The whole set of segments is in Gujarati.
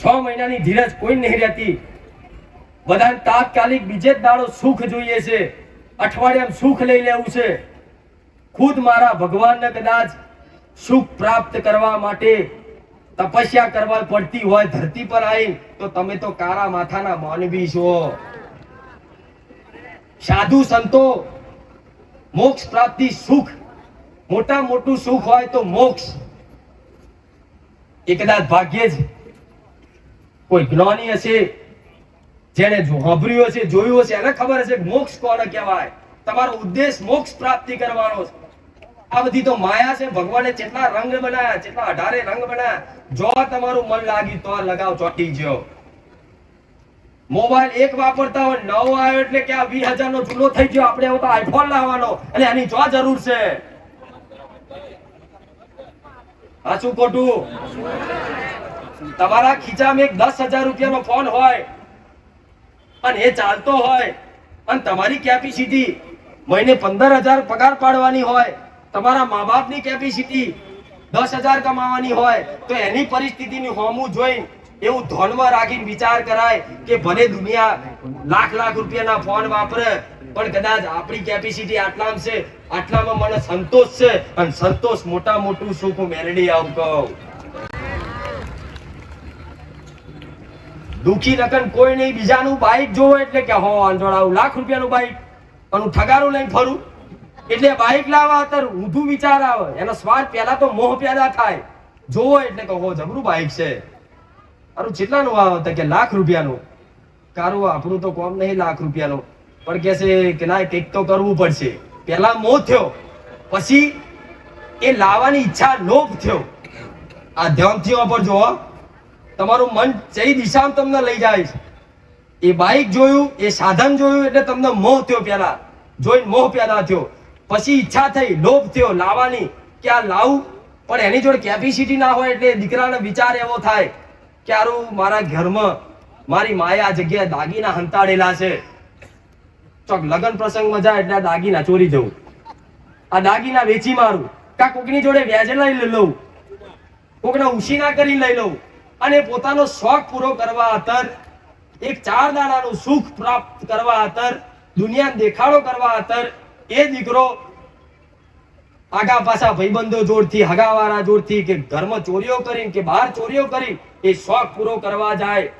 છ મહિનાની ધીરજ કોઈ નહીં રહેતી. બધાને તાત્કાલિક બીજે જ દાડો સુખ જોઈએ છે. અઠવાડિયામાં સુખ લઈ લેવું છે. ખુદ મારા ભગવાનને કદાચ સુખ પ્રાપ્ત કરવા માટે તપસ્યા કરવા પડતી હોય, ધરતી પર આવી તો તમે તો કારા માથાના માનવી છો. સાધુ સંતો, મોક્ષ પ્રાપ્તિ સુખ, મોટા મોટું સુખ હોય તો મોક્ષ. એ કદાચ ભાગ્યે જ કોઈ જ્ઞાની હશે જેને સાંભળ્યું હશે, જોયું હશે, એને ખબર હશે મોક્ષ કોને કહેવાય? તમારો ઉદ્દેશ મોક્ષ પ્રાપ્તિ કરવાનો છે. આ બધી તો માયા છે, ભગવાને કેટલા રંગ બનાયા કેટલા અઢારે રંગ બનાયા, જો તમારું મન લાગી તો લગાવ ચોટી ગયો. મોબાઈલ એક વાપરતા હોય, નવો આવ્યો એટલે કે આ 20000 નો જૂનો થઈ ગયો, આપણે હવે તો આઈફોન લાવવાનો, અને એની જો જરૂર છે. સાચું ખોટું? તમારા ખીચામાં એક દસ હજાર રૂપિયાનો ફોન હોય અને એ ચાલતો હોય અને તમારી કેપેસિટી મહિને પંદર હજાર પગાર પાડવાની હોય, તમારા મા બાપની કેપેસિટી દસ હજાર કમાવાની હોય, તો એની પરિસ્થિતિની હોમું જોઈ એવું ધોનમાં રાખીને વિચાર કરાય કે ભલે દુનિયા લાખ લાખ રૂપિયાના ફોન વાપરે, પણ કદાચ આપણી કેપેસિટી આટલામાં છે, આટલામાં મને સંતોષ છે, અને સંતોષ મોટા મોટું સુખ મેળવી આવું કહું. દુખી નકન કોઈ નહીં, બીજાનું બાઈક જોવે એટલે કે, હો અંજોડાવું લાખ રૂપિયાનું બાઈક અને ઠગારું લઈને ફરું. એટલે બાઈક લાવવા અત્યારે ઊંધું વિચાર આવે. એનો સ્વાદ પહેલા તો મોહ પેદા થાય. જોવો એટલે કે, હો, જબરું બાઈક છે. અરું કેટલાનું આવે તો કે, લાખ રૂપિયાનું. કારું, આપણું તો કોમ નહીં લાખ રૂપિયાનું. પણ કે છે કે, ના, કંઈક તો કરવું પડશે. પહેલા મોહ થયો. પછી એ લાવવાની ઈચ્છા લોભ થયો. આ ધ્યાનથી પર હો. તમારું મન જઈ દિશામાં તમને લઈ જાય છે. એ બાઇક જોયું, એ સાધન જોયું, એટલે તમને મોહ થયો પેલા જોઈને મોહ પેદા થયો. પછી ઈચ્છા થઈ, લોભ થયો, લાવવાની, કે આ લાવું, પણ એની જોડે કેપેસિટી ના હોય એટલે દીકરાનો વિચાર એવો થાય કે આરું મારા ઘરમાં મારી માએ આ જગ્યાએ દાગીના હંતાડેલા છે. ચોક લગ્ન પ્રસંગમાં જાય એટલે આ દાગીના ચોરી જવું. આ દાગીના વેચી મારું. કા કોકની જોડે વ્યાજે લઈ લઉં? કોકને ઉશીના કરી લઈ લઉં? અને પોતાનો શોખ પૂરો કરવા અતર, એક ચાર દાડાનું સુખ પ્રાપ્ત કરવા અતર, દુનિયાને દેખાડો કરવા અતર, એ દીકરો આગા પાછા ભાઈબંધો જોડથી, હગાવાળા જોડથી કે ઘરમાં ચોરીઓ કરીને કે બહાર ચોરીઓ કરી એ શોખ પૂરો કરવા જાય.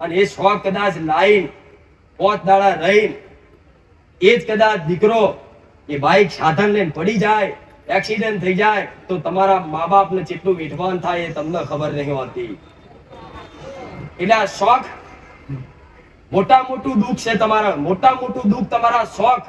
અને એ શોખ કદાચ લાઈન, પોત દાડા રહી એ જ કદાચ દીકરો એ બાઈક સાધન લઈને પડી જાય. એક્સિડન્ટ થઈ જાય તો તમારા મા બાપને જેટલું વિઠવાન થાય એ તમને ખબર નહીં હોતી. એટલે આ શોખ મોટા મોટું દુઃખ છે તમારા મોટા મોટું દુઃખ તમારા શોખ.